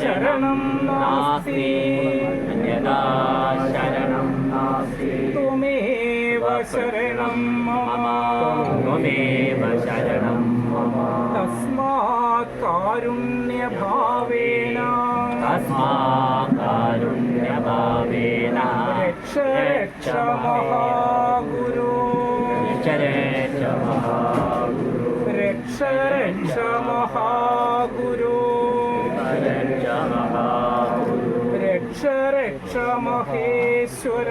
ശരണം നാസ്തി. അന്യതാ ശരണം നാസ്തി. തുമേവ ശരണം മമ. തുമേവ ശരണം മമ. തസ്മാത് കാരുണ്യ ഭാവേന തസ്മാത് കാരുണ്യ ഭാവേന രക്ഷ രക്ഷ മഹാ. രക്ഷ രക്ഷ മഹാഗുരു. രക്ഷ രക്ഷ മഹേശ്വര.